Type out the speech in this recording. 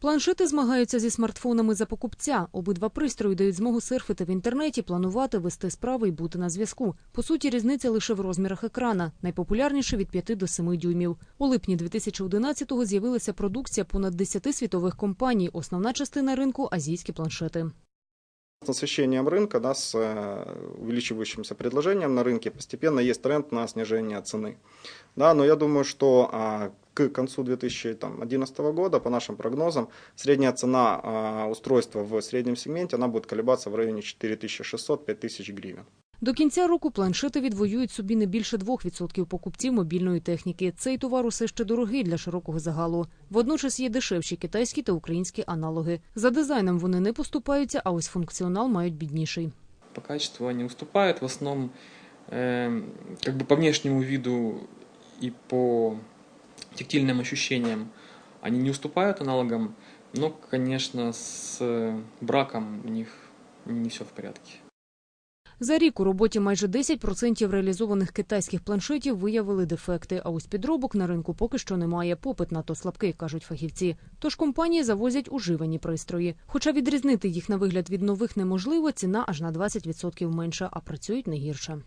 Планшети змагаються зі смартфонами за покупця. Обидва пристрої дають змогу серфити в інтернеті, планувати, вести справи і бути на зв'язку. По суті, різниця лише в розмірах екрана. Найпопулярніше від 5 до 7 дюймів. У липні 2011-го з'явилася продукція понад 10 світових компаній. Основна частина ринку азійські планшети. С насыщением рынка, да, с э, увеличивающимся предложением на рынке постепенно есть тренд на снижение цены. Да, но я думаю, что а, к концу 2011 года, по нашим прогнозам, средняя цена устройства в среднем сегменте она будет колебаться в районе 4600-5000 гривен. До кінця року планшети відвоюють собі не більше 2% покупців мобільної техніки. Цей товар усе ще дорогий для широкого загалу. Водночас є дешевші китайські та українські аналоги. За дизайном вони не поступаються, а ось функціонал мають бідніший. По качеству они уступают. В основном, эм, как бы по внешнему виду и по тактильным ощущениям они не уступают аналогам, но, конечно, с э, браком у них не все в порядке. За рік у роботі майже 10% реалізованих китайських планшетів виявили дефекти, а ось підробок на ринку поки що немає. Попит надто слабкий, кажуть фахівці. Тож компанії завозять уживані пристрої. Хоча відрізнити їх на вигляд від нових неможливо, ціна аж на 20% менша, а працюють не гірше.